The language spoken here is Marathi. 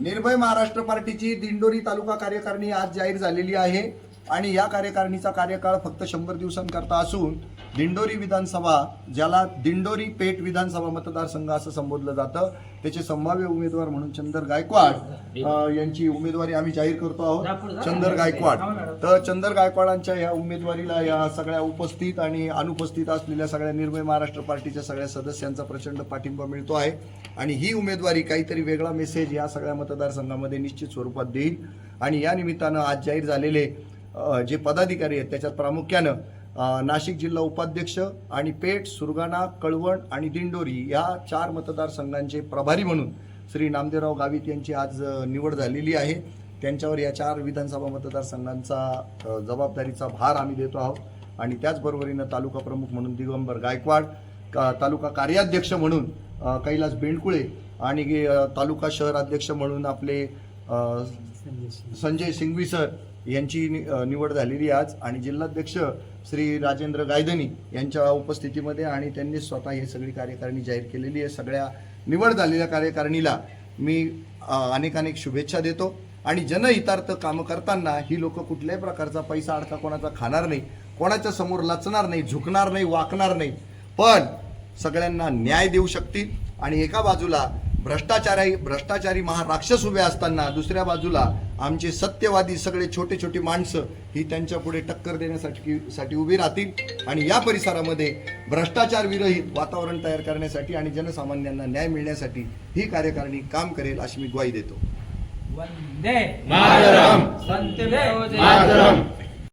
निर्भय महाराष्ट्र पार्टीची दिंडोरी तालुका कार्यकारिणी आज जाहीर झालेली आहे. आणि या कार्यकारिणीचा कार्यकाळ फक्त शंभर दिवसांकरता असून दिंडोरी विधानसभा ज्याला दिंडोरी पेठ विधानसभा मतदारसंघ असं संबोधलं जातं त्याचे संभाव्य उमेदवार म्हणून चंदर गायकवाड यांची उमेदवारी आम्ही जाहीर करतो आहोत चंदर गायकवाड. तर चंदर गायकवाडांच्या या उमेदवारीला या सगळ्या उपस्थित आणि अनुपस्थित असलेल्या सगळ्या निर्भय महाराष्ट्र पार्टीच्या सगळ्या सदस्यांचा प्रचंड पाठिंबा मिळतो आहे. आणि ही उमेदवारी काहीतरी वेगळा मेसेज या सगळ्या मतदारसंघामध्ये निश्चित स्वरूपात देईल आणि या निमित्तानं आज जाहीर झालेले जे पदाधिकारी आहेत त्याच्यात प्रामुख्यानं नाशिक जिल्हा उपाध्यक्ष आणि पेठ सुरगाणा कळवण आणि दिंडोरी या चार मतदारसंघांचे प्रभारी म्हणून श्री नामदेवराव गावित यांची आज निवड झालेली आहे. त्यांच्यावर या चार विधानसभा मतदारसंघांचा जबाबदारीचा भार आम्ही देतो आहोत. आणि त्याचबरोबरीनं तालुका प्रमुख म्हणून दिगंबर गायकवाड का- तालुका कार्याध्यक्ष म्हणून कैलास बेंडकुळे आणि तालुका शहर अध्यक्ष म्हणून आपले संजय सिंघवी सर यांची नि- निवड झालेली आज आणि जिल्हाध्यक्ष श्री राजेंद्र गायधनी यांच्या उपस्थितीमध्ये आणि त्यांनी स्वतः ही सगळी कार्यकारिणी जाहीर केलेली आहे. सगळ्या निवड झालेल्या कार्यकारिणीला मी अनेकानेक अनेक अनेक शुभेच्छा देतो. आणि जनहितार्थ कामं करताना ही लोक कुठल्याही प्रकारचा पैसा अडका कोणाचा खाणार नाही कोणाच्या समोर लचणार नाही झुकणार नाही वाकणार नाही. पण सगळ्यांना न्याय देऊ शकतील आणि एका बाजूला भ्रष्टाचारी भ्रष्टाचारी महाराक्षस उभे असताना दुसऱ्या बाजूला आमचे सत्यवादी सगळे छोटे छोटे माणसं ही त्यांच्या पुढे टक्कर देण्यासाठी साठी उभी राहतील. आणि या परिसरामध्ये भ्रष्टाचार विरहित वातावरण तयार करण्यासाठी आणि जनसामान्यांना न्याय मिळण्यासाठी ही कार्यकारिणी काम करेल अशी मी ग्वाही देतो. वंदे मातरम. वंदे मातरम.